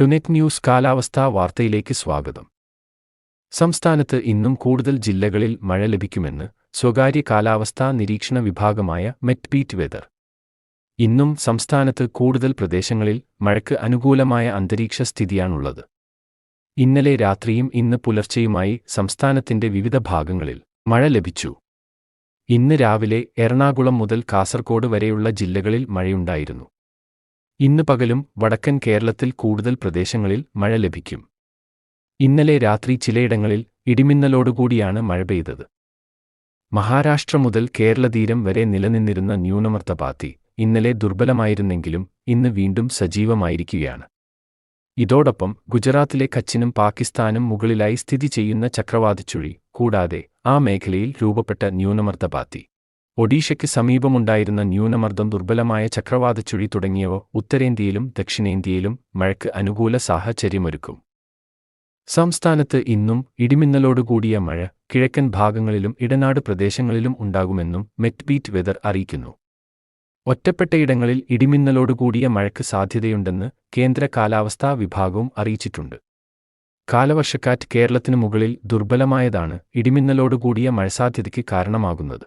ടുനെറ്റ് news കാലാവസ്ഥാ വാർത്തയിലേക്ക് സ്വാഗതം. സംസ്ഥാനത്ത് ഇന്നും കൂടുതൽ ജില്ലകളിൽ മഴ ലഭിക്കുമെന്ന് സ്വകാര്യ കാലാവസ്ഥാ നിരീക്ഷണ വിഭാഗമായ മെറ്റ്ബീറ്റ് വെതർ. ഇന്നും സംസ്ഥാനത്ത് കൂടുതൽ പ്രദേശങ്ങളിൽ മഴയ്ക്ക് അനുകൂലമായ അന്തരീക്ഷ സ്ഥിതിയാണുള്ളത്. ഇന്നലെ രാത്രിയും ഇന്ന് പുലർച്ചെയുമായി സംസ്ഥാനത്തിന്റെ വിവിധ ഭാഗങ്ങളിൽ മഴ ലഭിച്ചു. ഇന്ന് രാവിലെ എറണാകുളം മുതൽ കാസർഗോഡ് വരെയുള്ള ജില്ലകളിൽ മഴയുണ്ടായിരുന്നു. ഇന്ന് പകലും വടക്കൻ കേരളത്തിൽ കൂടുതൽ പ്രദേശങ്ങളിൽ മഴ ലഭിക്കും. ഇന്നലെ രാത്രി ചിലയിടങ്ങളിൽ ഇടിമിന്നലോടുകൂടിയാണ് മഴ പെയ്തത്. മഹാരാഷ്ട്ര മുതൽ കേരളതീരം വരെ നിലനിന്നിരുന്ന ന്യൂനമർദ്ദപാത്തി ഇന്നലെ ദുർബലമായിരുന്നെങ്കിലും ഇന്ന് വീണ്ടും സജീവമായിരിക്കുകയാണ്. ഇതോടൊപ്പം ഗുജറാത്തിലെ കച്ചിനും പാകിസ്ഥാനും മുകളിലായി സ്ഥിതി ചെയ്യുന്ന ചക്രവാതച്ചുഴി കൂടാതെ ആ മേഖലയിൽ രൂപപ്പെട്ട ന്യൂനമർദ്ദപാത്തി ഒഡീഷയ്ക്ക് സമീപമുണ്ടായിരുന്ന ന്യൂനമർദ്ദം ദുർബലമായ ചക്രവാതച്ചുഴി തുടങ്ങിയവ ഉത്തരേന്ത്യയിലും ദക്ഷിണേന്ത്യയിലും മഴയ്ക്ക് അനുകൂല സാഹചര്യമൊരുക്കും. സംസ്ഥാനത്ത് ഇന്നും ഇടിമിന്നലോടുകൂടിയ മഴ കിഴക്കൻ ഭാഗങ്ങളിലും ഇടനാട് പ്രദേശങ്ങളിലും ഉണ്ടാകുമെന്നും മെറ്റ്ബീറ്റ് വെതർ അറിയിക്കുന്നു. ഒറ്റപ്പെട്ടയിടങ്ങളിൽ ഇടിമിന്നലോടുകൂടിയ മഴയ്ക്ക് സാധ്യതയുണ്ടെന്ന് കേന്ദ്ര കാലാവസ്ഥാ വിഭാഗവും അറിയിച്ചിട്ടുണ്ട്. കാലവർഷക്കാറ്റ് കേരളത്തിനു മുകളിൽ ദുർബലമായതാണ് ഇടിമിന്നലോടുകൂടിയ മഴസാധ്യതയ്ക്ക് കാരണമാകുന്നത്.